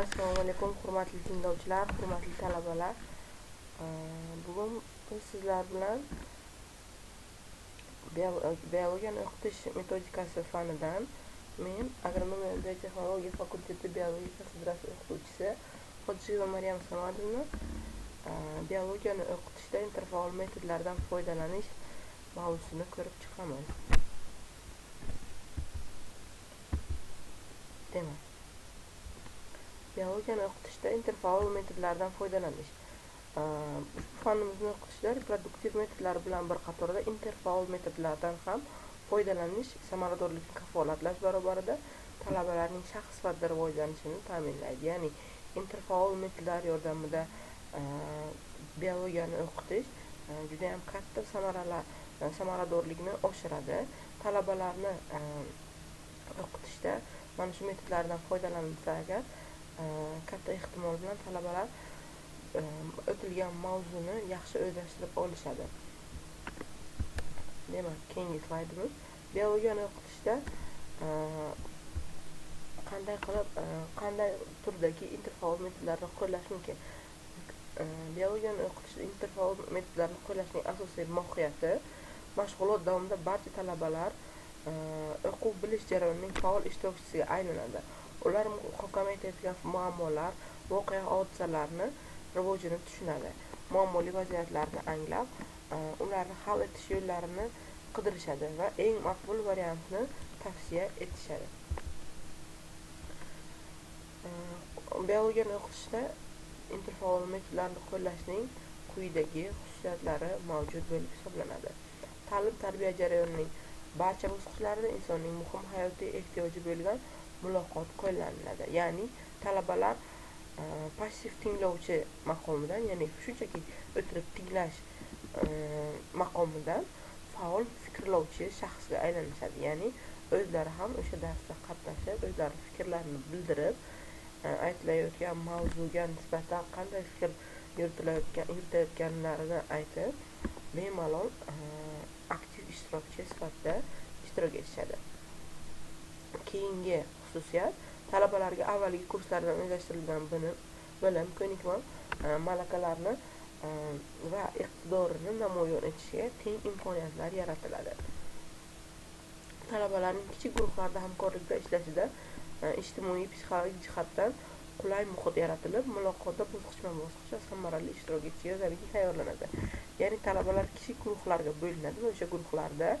assalomu alaykum hurmatli tinglovchilar hurmatli talabalar. Bugun biz sizlar bilan biologiyani o'qitish metodikasi fanidan men agronomiya biotexnologiya fakulteti biologiya kafedrasi o'qituvchisi hojichiyeva maryam samadovna biologiyani o'qitishda interfaol metodlardan foydalanish mavzusini ko'rib chiqamiz demak biologiyani o'qitishda interfaol metodlardan foydalanish. Ushbu fanimizni o'qitishda reproduktiv metodlar bilan bir qatorda interfaol metodlardan ham foydalanish samaradorlikni kafolatlash barobarida talabalarning shaxs sifatida rivojlanishini ta'minlaydi. Ya'ni interfaol metodlar yordamida biologiyani o'qitish judayam katta samaralar samaradorlikni oshiradi. Talabalarni o'qitishda mana shu metodlardan foydalanilsa agar Э, katta ehtimol bilan talabalar э, o'tilgan mavzuni yaxshi o'zlashtirib olishadi. Demak keyingi slaydimiz. Biologiyani o'qitishda e, qanday qilib e, qanday turdagi interfaol metodlarni qo'llash mumkin? E, biologiyani o'qitishda interfaol metodlarni qo'llashning asosiy mohiyati mashg'ulot davomida barcha talabalar o'quv bilish jarayonining faol ishtirokchisiga aylanadi. Ular muhokama etayotgan muammolar voqea hodisalarni rivojini tushunadi. Muammoli vaziyatlarni anglab e, ularni hal etish yo'llarini qidirishadi va eng maqbul variantni tavsiya etishadi. E, Biologiyani o'qitishda interfaol metodlarni qo'llashning quyidagi xususiyatlari mavjud bo'lib hisoblanadi. Ta'lim tarbiya jarayonining barcha bosqichlarida insonning muhim hayotiy ehtiyoji bo'lgan muloqot qo'llaniladi. Ya'ni talabalar e, passiv tinglovchi maqomidan ya'ni shunchaki o'tirib tinglash e, maqomidan faol fikrlovchi shaxsga aylanishadi. Ya'ni o'zlari ham o'sha darsda qatnashib o'zlari fikrlarini bildirib e, aytilayotgan mavzuga nisbatan qanday fikr yuritilayotgan yuritayotganlarini aytib bemalol aktiv ishtirokchi sifatida ishtirok etishadi. Keyingi xususiyat talabalarga avvalgi kurslardan o'zlashtirilgan bilim bilim ko'nikma e, malakalarni e, va iqtidorini namoyon etishga teng imkoniyatlar yaratiladi. Talabalarning kichik guruhlarda hamkorlikda ishlashida e, ijtimoiy psixologik jihatdan qulay muhit yaratilib muloqotda bosqichma bosqich va samarali ishtirok etishga zamin tayyorlanadi. Ya'ni talabalar kichik guruhlarga bo'linadi va o'sha guruhlarda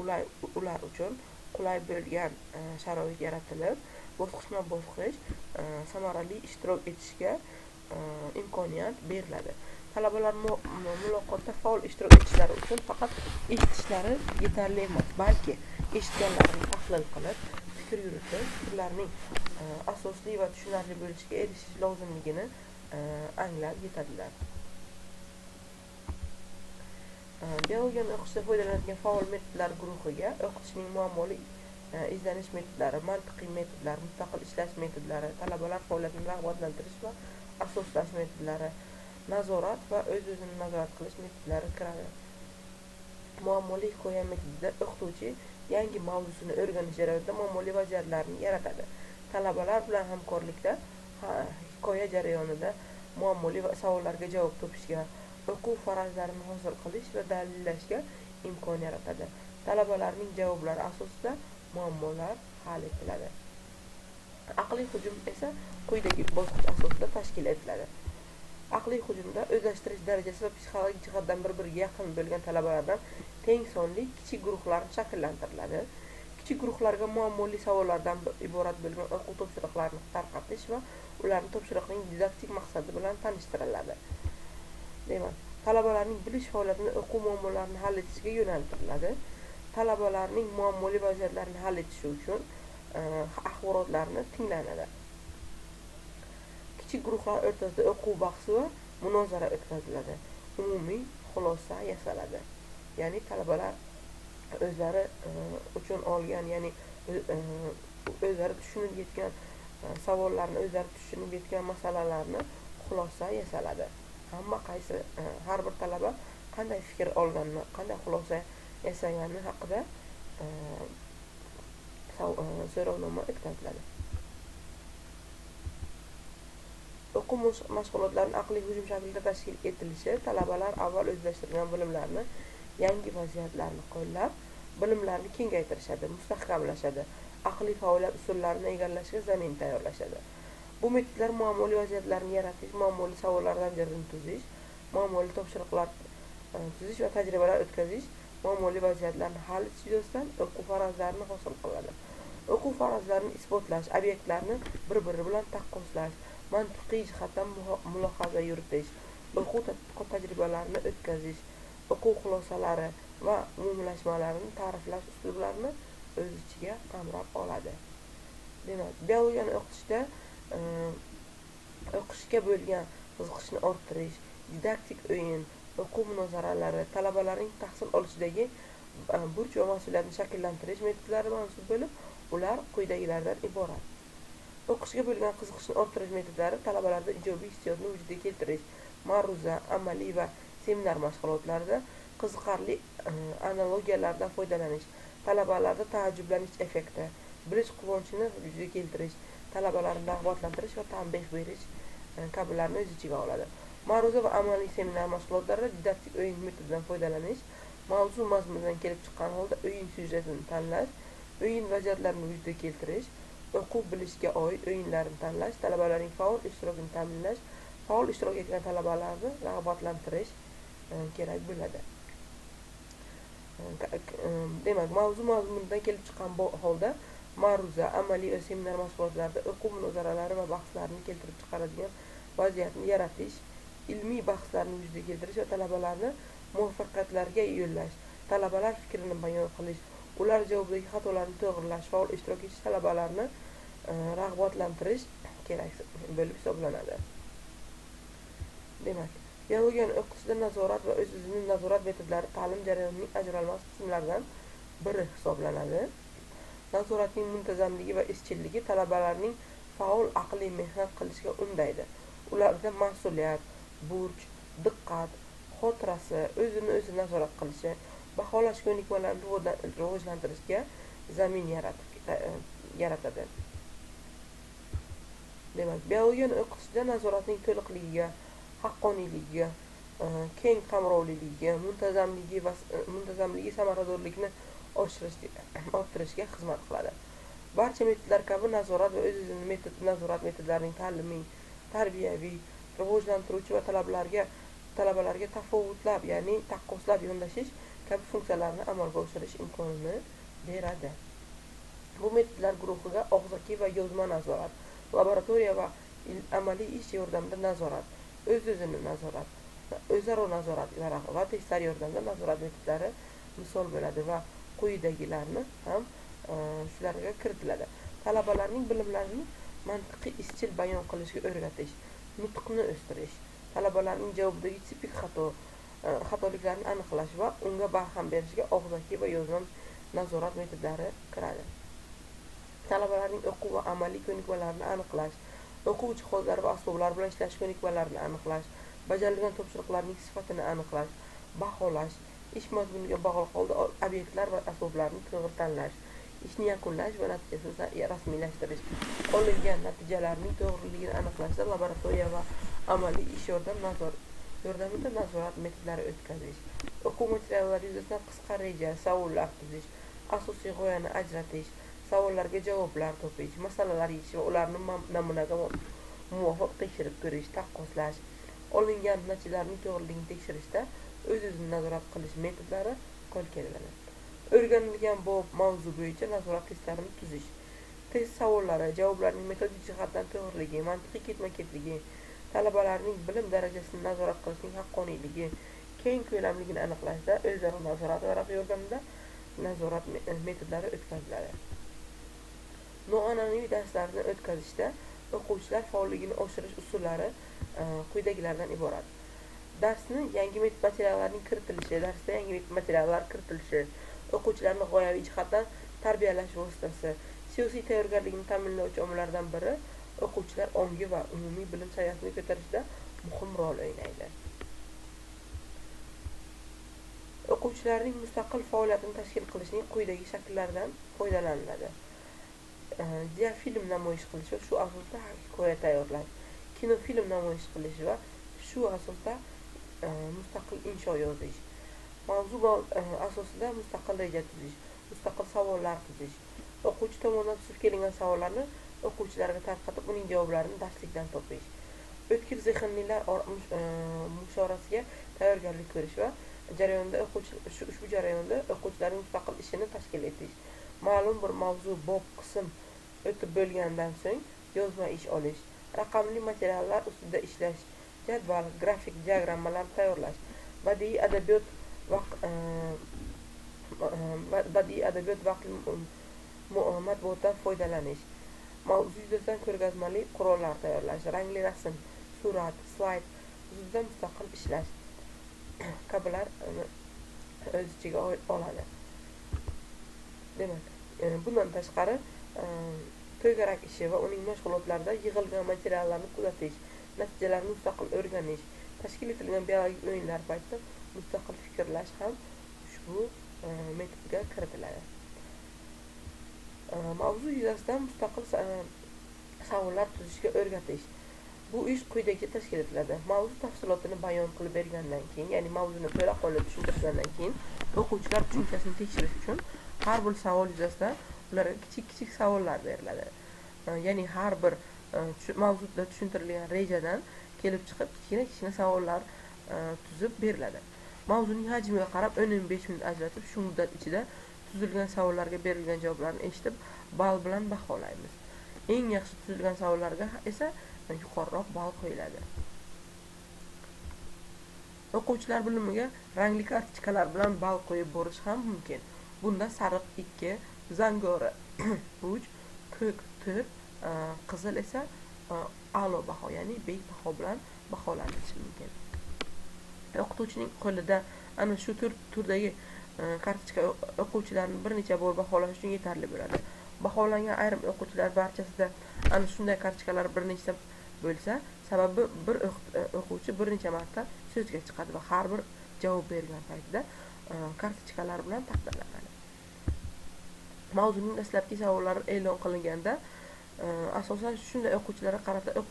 ular ular uchun qulay bo'lgan e, sharoit yaratilib bosqichma bosqich e, samarali ishtirok etishga e, imkoniyat beriladi. Talabalar muloqotda faol ishtirok etishlari uchun faqat eshitishlari yetarli emas balki eshitganlarini tahlil qilib fikr yuritib fikrlarning asosli va tushunarli bo'lishiga erishish lozimligini anglab yetadilar. Э, biologiyani o'qishda foydalanadigan faol metodlar guruhiga o'qitishning muammoli э, izlanish metodlari mantiqiy metodlar mustaqil ishlash metodlari talabalar faoliyatini rag'batlantirish va asoslash metodlari nazorat va o'z o'zini nazorat qilish metodlari kiradi. Muammoli hikoya metodida o'qituvchi yangi mavzusini o'rganish jarayonida muammoli vaziyatlarni yaratadi. Talabalar bilan hamkorlikda hikoya jarayonida muammoli savollarga javob topishga o'quv farazlarini hosil qilish va dalillashga imkon yaratadi. Talabalarning javoblari asosida muammolar hal etiladi. Aqliy hujum esa quyidagi bosqich asosida tashkil etiladi. Aqliy hujumda o'zlashtirish darajasi va psixologik jihatdan bir biriga yaqin bo'lgan talabalardan teng sonli kichik guruhlar shakllantiriladi. Kichik guruhlarga muammoli savollardan iborat bo'lgan o'quv topshiriqlarini tarqatish va ularni topshiriqning didaktik maqsadi bilan tanishtiriladi. Demak talabalarning bilish faoliyatini o'quv muammolarini hal etishga yo'naltiriladi. Talabalarning muammoli vaziyatlarini hal etishi uchun e, axborotlarni tinglanadi. Kichik guruhlar o'rtasida o'quv bahsi va munozara o'tkaziladi. Umumiy xulosa yasaladi. Ya'ni talabalar o'zlari e, uchun olgan ya'ni e, o'zlari tushunib yetgan savollarni o'zlari tushunib yetgan masalalarni xulosa yasaladi. Hamma qaysi e, har bir talaba qanday fikr olganini qanday xulosa yasagani haqida e, e, so'rovnoma o'tkaziladi. O'quv mashg'ulotlarini aqliy hujum shaklida tashkil etilishi talabalar avval o'zlashtirgan bilimlarni yangi vaziyatlarni qo'llab bilimlarni kengaytirishadi mustahkamlashadi aqliy faoliyat usullarini egallashga zamin tayyorlashadi. Bu metodlar muammoli vaziyatlarni yaratish muammoli savollar zanjirini tuzish muammoli topshiriqlar e, tuzish va tajribalar o'tkazish muammoli vaziyatlarni hal etish yuzasidan o'quv farazlarini hosil qiladi. O'quv farazlarini isbotlash obyektlarni bir biri bilan taqqoslash mantiqiy jihatdan mulohaza yuritish o'quv tadqiqot tajribalarini o'tkazish o'quv xulosalari va umumlashmalarini ta'riflash uslublarini o'z ichiga qamrab oladi. Demak biologiyani o'qitishda Э, o'qishga bo'lgan qiziqishni orttirish didaktik o'yin o'quv munozaralari talabalarning tahsil olishidagi e, burch va mas'uliyatni shakllantirish metodlari mansub bo'lib ular quyidagilardan iborat. O'qishga bo'lgan qiziqishni orttirish metodlari talabalarda ijobiy hissiyotni vujudga keltirish ma'ruza amaliy va seminar mashg'ulotlarida qiziqarli e, analogiyalardan foydalanish talabalarda taajjublanish effekti bilish quvonchini vujudga keltirish talabalarni rag'batlantirish va tanbeh berish e, kabilarni o'z ichiga oladi. Ma'ruza va amaliy seminar mashg'ulotlarida didaktik o'yin metodidan foydalanish mavzu mazmunidan kelib chiqqan holda o'yin syujetini tanlash o'yin vaziyatlarini vujudga keltirish o'quv bilishga oid o'yinlarni tanlash talabalarning faol ishtirokini ta'minlash faol ishtirok etgan talabalarni rag'batlantirish e, kerak bo'ladi. E, demak mavzu mazmunidan kelib chiqqan holda ma'ruza amaliy va seminar mashg'ulotlarida o'quv munozaralari va bahslarni keltirib chiqaradigan vaziyatni yaratish ilmiy bahslarni yuzaga keltirish va talabalarni muvaffaqiyatlarga yo'llash talabalar fikrini bayon qilish ular javobdagi xatolarni to'g'rilash faol ishtirok etish talabalarni e, rag'batlantirish kerak bo'lib hisoblanadi. Demak biologiyani o'qitishda nazorat va o'z o'zini nazorat metodlari ta'lim jarayonining ajralmas qismlaridan biri hisoblanadi. Nazoratning muntazamligi va izchilligi talabalarning faol aqliy mehnat qilishga undaydi. Ularda mas'uliyat burch diqqat xotirasi o'zini o'zi nazorat qilishi baholash ko'nikmalarini rivojlantirishga zamin e, yaratadi. Demak biologiyani o'qitishda nazoratning to'liqligiga haqqoniyligiga e, keng qamrovliligiga muntazamligi va e, muntazamligi samaradorlikni oshirishga xizmat qiladi. Barcha metodlar kabi nazorat va o'z o'zini metod nazorat metodlarining ta'limiy tarbiyaviy rivojlantiruvchi va talablarga talabalarga tafovutlab ya'ni taqqoslab yondashish kabi funksiyalarni amalga oshirish imkonini beradi. Bu metodlar guruhiga og'zaki va yozma nazorat laboratoriya va amaliy ish yordamida nazorat o'z o'zini nazorat o'zaro nazorat va va testlar yordamida nazorat metodlari misol bo'ladi va quyidagilarni ham e, shularga kiritiladi. Talabalarning bilimlarini mantiqiy izchil bayon qilishga o'rgatish nutqni o'stirish talabalarning javobidagi tipik xato e, xatoliklarni aniqlash va unga barham berishga og'zaki va yozma nazorat metodlari kiradi. Talabalarning o'quv va amaliy ko'nikmalarini aniqlash o'quv jihozlari va asboblar bilan ishlash ko'nikmalarini aniqlash bajarilgan topshiriqlarning sifatini aniqlash baholash ish mazmuniga bog'liq holda obyektlar va asboblarni to'g'ri tanlash ishni yakunlash va natijasini rasmiylashtirish olingan natijalarning to'g'riligini aniqlashda laboratoriya va amaliy ish yordam nazor yordamida nazorat metodlari o'tkazish o'quv materiallari yuzasidan qisqa reja savollar tuzish asosiy g'oyani ajratish savollarga javoblar topish masalalar yechish va ularni namunaga muvofiq tekshirib ko'rish taqqoslash olingan natijalarning to'g'riligini tekshirishda o'z o'zini nazorat qilish metodlari qo'l keladi. O'rganilgan bu mavzu bo'yicha nazorat testlarini tuzish test savollari javoblarning metodik jihatdan to'g'riligi mantiqiy ketma ketligi talabalarning bilim darajasini nazorat qilishning haqqoniyligi keng ko'lamligini aniqlashda o'zaro nazorat varaqi yordamida nazorat metodlari o'tkaziladi. Noan'anaviy darslarni o'tkazishda o'quvchilar faolligini oshirish usullari e, quyidagilardan iborat. Darsni yangi materiallarning kiritilishi darsda yangi materiallar kiritilishi o'quvchilarni g'oyaviy jihatdan tarbiyalash vositasi siyosiy tayyorgarlikni ta'minlovchi omillardan biri o'quvchilar ongi va umumiy bilim saviyasini ko'tarishda muhim rol o'ynaydi. O'quvchilarning mustaqil faoliyatini tashkil qilishning quyidagi shakllaridan foydalaniladi. Diafilm namoyish qilish va shu asosda hikoya tayyorlash kinofilm namoyish qilish va shu asosda e, mustaqil insho yozish mavzu e, asosida mustaqil reja tuzish mustaqil savollar tuzish o'quvchi tomonidan tuzib kelingan savollarni o'quvchilarga tarqatib uning javoblarini darslikdan topish. O'tkir zehnlilar e, mushoirasiga tayyorgarlik ko'rish va jarayonda o'quvchi ushbu jarayonda o'quvchilarning mustaqil ishini tashkil etish. Ma'lum bir mavzu bob qism o'tib bo'lgandan so'ng yozma ish olish. Raqamli materiallar ustida ishlash jadval grafik diagrammalar tayyorlash badiiy adabiyot e, e, badiiy adabiyot vaqt e, matbuotdan foydalanish mavzu yuzasidan ko'rgazmali qurollar tayyorlash rangli rasm surat slayd ustida mustaqil ishlash kabilar o'z ichiga oladi. Demak bundan tashqari to'garak ishi va uning mashg'ulotlarida yig'ilgan materiallarni kuzatish. Natijalarni mustaqil o'rganish tashkil etilgan biologik o'yinlar paytida mustaqil fikrlash ham ushbu e, metodga kiritiladi. E, mavzu yuzasidan mustaqil e, savollar tuzishga o'rgatish. Bu ish quyidagicha tashkil etiladi. Mavzu tafsilotini bayon qilib bergandan keyin ya'ni mavzuni to'laqonli tushuntirgandan keyin o'quvchilar tushunchasini tekshirish uchun har bir savol yuzasidan ularga kichik kichik savollar beriladi. E, ya'ni har bir e, Э, mavzuda tushuntirilgan rejadan kelib chiqib kichkina kichkina savollar e, tuzib beriladi. Mavzuning hajmiga qarab o'n o'n besh minut ajratib shu muddat ichida tuzilgan savollarga berilgan javoblarni eshitib ball bilan baholaymiz. Eng yaxshi tuzilgan savollarga esa yuqoriroq ball qo'yiladi. O'quvchilar bilimiga rangli kartochkalar bilan ball qo'yib borish ham mumkin. Bunda sariq ikki zangori uch ko'k to'rt Э, qizil esa э, a'lo baho ya'ni bek baho bilan baholanishi mumkin. O'qituvchining qo'lida ana shu tur turdagi e, kartochka o'quvchilarni bir necha bor baholash uchun yetarli bo'ladi. Baholangan ayrim o'quvchilar barchasida ana shunday kartochkalar bir nechta bo'lsa sababi bir e, o'quvchi bir necha marta so'zga chiqadi va har bir javob bergan paytida e, kartochkalar bilan taqdirlanadi. Mavzuning dastlabki savollari e'lon qilinganda asosan shunday o'quvchilarga qarata e,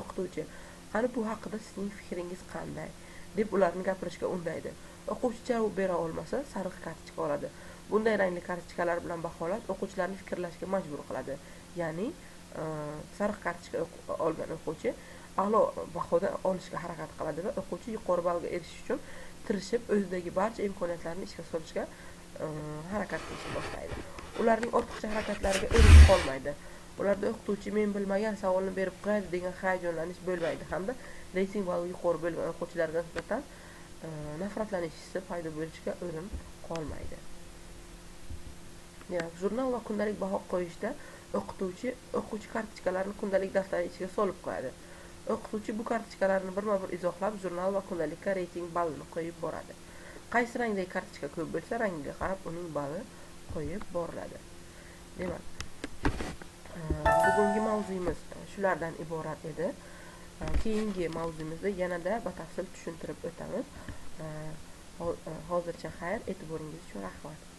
o'qituvchi qani bu haqida sizning fikringiz qanday? deb ularni gapirishga undaydi. O'quvchi javob bera olmasa sariq kartochka oladi. Bunday rangli kartochkalar bilan baholash o'quvchilarni fikrlashga majbur qiladi. Ya'ni e, sariq kartochka olgan o'quvchi a'lo bahoda olishga harakat qiladi va o'quvchi yuqori ballga erishish uchun tirishib o'zidagi barcha imkoniyatlarni ishga solishga e, harakat qilishni boshlaydi ularning ortiqcha harakatlariga erishib qolmaydi. Ularda o'qituvchi men bilmagan savolni berib qo'yadi degan hayajonlanish bo'lmaydi. Hamda reyting balli yuqori bo'lgan o'quvchilarga nisbatan e, nafratlanish hissi paydo bo'lishiga o'rin qolmaydi. Demak jurnal va kundalik baho qo'yishda o'qituvchi o'quvchi kartochkalarini kundalik daftari ichiga solib qo'yadi. O'qituvchi bu kartochkalarni birma bir izohlab jurnal va kundalikka reyting ballini qo'yib boradi. Qaysi rangdagi kartochka ko'p bo'lsa rangiga qarab uning balli qo'yib boriladi. Demak bugungi mavzuyimiz e, shulardan iborat edi. E, keyingi mavzumizda yanada batafsil tushuntirib o'tamiz. E, hozircha xayr e'tiboringiz uchun rahmat.